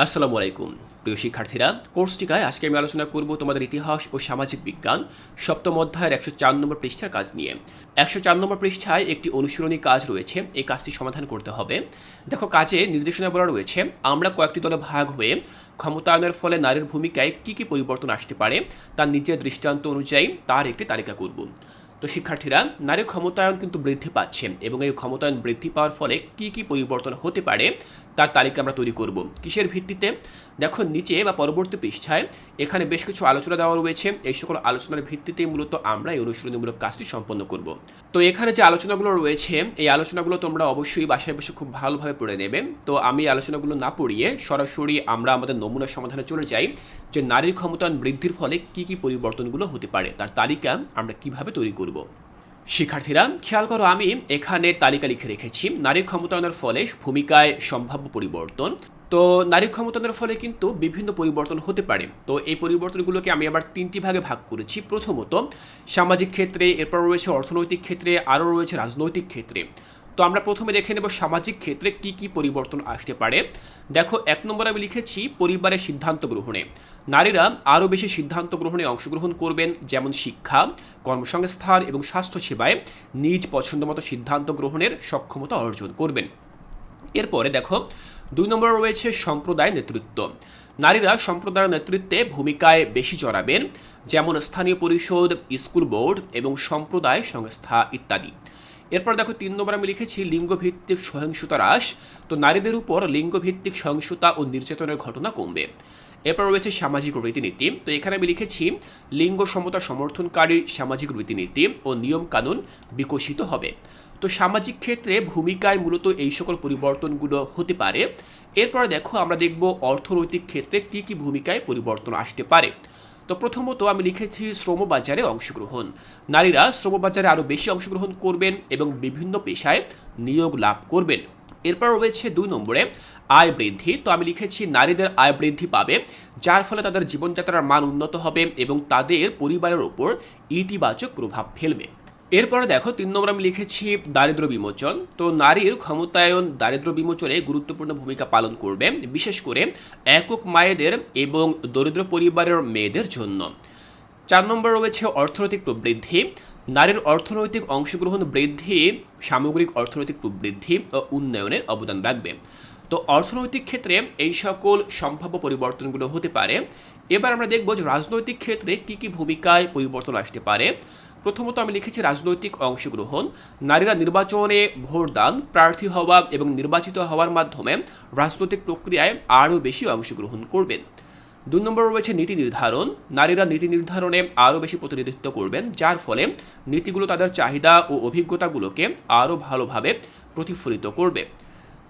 আসসালামু আলাইকুম। প্রিয় শিক্ষার্থীরা কোর্সটিকায় আজকে আমি আলোচনা করব তোমাদের ইতিহাস ও সামাজিক বিজ্ঞান, সপ্তম অধ্যায়ের একশো চার নম্বর পৃষ্ঠার কাজ নিয়ে। একশো চার নম্বর পৃষ্ঠায় একটি অনুশীলনী কাজ রয়েছে, এই কাজটি সমাধান করতে হবে। দেখো, কাজে নির্দেশনা বলা রয়েছে, আমরা কয়েকটি দলে ভাগ হয়ে ক্ষমতায়নের ফলে নারীর ভূমিকায় কী কী পরিবর্তন আসতে পারে তার নিজের দৃষ্টান্ত অনুযায়ী তার একটি তালিকা করব। তো শিক্ষার্থীরা, নারী ক্ষমতায়ন কিন্তু বৃদ্ধি পাচ্ছে এবং এই ক্ষমতায়ন বৃদ্ধি পাওয়ার ফলে কি কি পরিবর্তন হতে পারে তার তালিকা আমরা তৈরি করব। কিসের ভিত্তিতে? দেখো, নিচে বা পরবর্তী পৃষ্ঠায় এখানে বেশ কিছু আলোচনা দেওয়া রয়েছে। এই সকল আলোচনার ভিত্তিতে মূলত আমরা এই অনুশীলনীমূলক কাজটি সম্পন্ন করব। তো এখানে যে আলোচনাগুলো রয়েছে, এই আলোচনাগুলো তোমরা অবশ্যই বাসায় বসে খুব ভালোভাবে পড়ে নেবে। তো আমি আলোচনাগুলো না পড়িয়ে সরাসরি আমরা আমাদের নমুনা সমাধানে চলে যাই যে নারীর ক্ষমতায়ন বৃদ্ধির ফলে কি কি পরিবর্তনগুলো হতে পারে, তার তালিকা আমরা কীভাবে তৈরি করব। শিক্ষার্থীরা, খেয়াল করো আমি এখানে তালিকা লিখে রেখেছি নারীর ক্ষমতায়নের ফলে ভূমিকায় সম্ভাব্য পরিবর্তন। তো নারী ক্ষমতায়নের ফলে কিন্তু বিভিন্ন পরিবর্তন হতে পারে। তো এই পরিবর্তনগুলোকে আমি আবার তিনটি ভাগে ভাগ করেছি। প্রথমত, সামাজিক ক্ষেত্রে এরপর রয়েছে অর্থনৈতিক ক্ষেত্রে, আরও রয়েছে রাজনৈতিক ক্ষেত্রে। তো আমরা প্রথমে দেখে নেব সামাজিক ক্ষেত্রে কি কি পরিবর্তন আসতে পারে। দেখো, এক নম্বর আমি লিখেছি পরিবারের সিদ্ধান্ত গ্রহণে। নারীরা আরও বেশি সিদ্ধান্ত গ্রহণে অংশগ্রহণ করবেন, যেমন শিক্ষা, কর্মসংস্থান এবং স্বাস্থ্যসেবায় নিজ পছন্দমতো সিদ্ধান্ত গ্রহণের সক্ষমতা অর্জন করবেন। এরপরে দেখো, দুই নম্বরে রয়েছে সম্প্রদায় নেতৃত্ব। নারীরা সম্প্রদায়ের নেতৃত্বে ভূমিকায় বেশি জড়াবেন, যেমন স্থানীয় পরিষদ, স্কুল বোর্ড এবং সম্প্রদায় সংস্থা ইত্যাদি। এরপর দেখো তিন নম্বর আমি লিখেছি লিঙ্গভিত্তিক সহিংসতা হ্রাস। তো নারীদের উপর লিঙ্গভিত্তিক সহিংসতা ও নির্যাতনের ঘটনা কমবে। এরপর রয়েছে সামাজিক রীতিনীতি। তো এখানে আমি লিখেছি, লিঙ্গ সমতা সমর্থনকারী সামাজিক রীতিনীতি ও নিয়ম কানুন বিকশিত হবে। তো সামাজিক ক্ষেত্রে ভূমিকায় মূলত এই সকল পরিবর্তনগুলো হতে পারে। এরপর দেখো আমরা দেখব অর্থনৈতিক ক্ষেত্রে কী কী ভূমিকায় পরিবর্তন আসতে পারে। তো প্রথমত আমি লিখেছি শ্রমবাজারে অংশগ্রহণ। নারীরা শ্রমবাজারে আরও বেশি অংশগ্রহণ করবেন এবং বিভিন্ন পেশায় নিয়োগ লাভ করবেন। এরপর রয়েছে দুই নম্বরে আয় বৃদ্ধি। তো আমি লিখেছি, নারীদের আয় বৃদ্ধি পাবে, যার ফলে তাদের জীবনযাত্রার মান উন্নত হবে এবং তাদের পরিবারের ওপর ইতিবাচক প্রভাব ফেলবে। এরপরে দেখো, তিন নম্বর আমি লিখেছি দারিদ্র বিমোচন। তো নারীর ক্ষমতায়ন দারিদ্র বিমোচনে গুরুত্বপূর্ণ ভূমিকা পালন করবে, বিশেষ করে একক মায়েদের এবং দরিদ্র পরিবারের মেয়েদের জন্য। চার নম্বর রয়েছে অর্থনৈতিক প্রবৃদ্ধি। নারীর অর্থনৈতিক অংশগ্রহণ বৃদ্ধি, সামগ্রিক অর্থনৈতিক প্রবৃদ্ধি ও উন্নয়নে অবদান রাখবে। তো অর্থনৈতিক ক্ষেত্রে এই সকল সম্ভাব্য পরিবর্তনগুলো হতে পারে। এবার আমরা দেখব যে রাজনৈতিক ক্ষেত্রে কী কী ভূমিকায় পরিবর্তন আসতে পারে। প্রথমত আমি লিখেছি রাজনৈতিক অংশগ্রহণ। নারীরা নির্বাচনে ভোটদান প্রার্থী হওয়া এবং নির্বাচিত হওয়ার মাধ্যমে রাজনৈতিক প্রক্রিয়ায় আরও বেশি অংশগ্রহণ করবেন। দুই নম্বর রয়েছে নীতি নির্ধারণ। নারীরা নীতি নির্ধারণে আরও বেশি প্রতিনিধিত্ব করবেন, যার ফলে নীতিগুলো তাদের চাহিদা ও অভিজ্ঞতাগুলোকে আরও ভালোভাবে প্রতিফলিত করবে।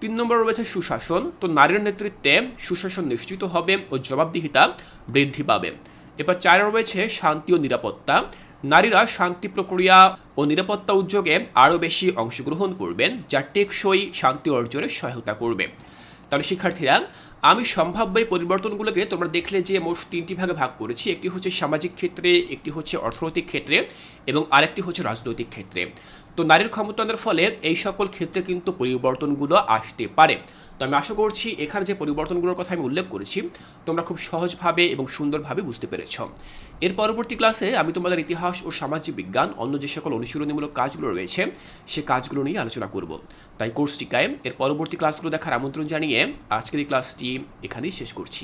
তিন নম্বর রয়েছে সুশাসন। তো নারীর নেতৃত্বে সুশাসন নিশ্চিত হবে ও জবাবদিহিতা বৃদ্ধি পাবে। এবার চার রয়েছে শান্তি ও নিরাপত্তা। নারীরা শান্তি প্রক্রিয়া ও নিরাপত্তা উদ্যোগে আরও বেশি অংশগ্রহণ করবেন, যা টেকসই শান্তি অর্জনে সহায়তা করবে। তাহলে শিক্ষার্থীরা, আমি সম্ভাব্য এই পরিবর্তনগুলোকে তোমরা দেখলে যে মোট তিনটি ভাগে ভাগ করেছি। একটি হচ্ছে সামাজিক ক্ষেত্রে, একটি হচ্ছে অর্থনৈতিক ক্ষেত্রে এবং আরেকটি হচ্ছে রাজনৈতিক ক্ষেত্রে। তো নারীর ক্ষমতায়নের ফলে এই সকল ক্ষেত্রে কিন্তু পরিবর্তনগুলো আসতে পারে। তো আমি আশা করছি এখানে যে পরিবর্তনগুলোর কথা আমি উল্লেখ করেছি, তোমরা খুব সহজভাবে এবং সুন্দরভাবে বুঝতে পেরেছ। এর পরবর্তী ক্লাসে আমি তোমাদের ইতিহাস ও সামাজিক বিজ্ঞান, অন্য যে সকল অনুশীলনীমূলক কাজগুলো রয়েছে, সে কাজগুলো নিয়ে আলোচনা করব। তাই কোর্সটিকায় এর পরবর্তী ক্লাসগুলো দেখার আমন্ত্রণ জানিয়ে আজকের এই ক্লাসটি এখানেই শেষ করছি।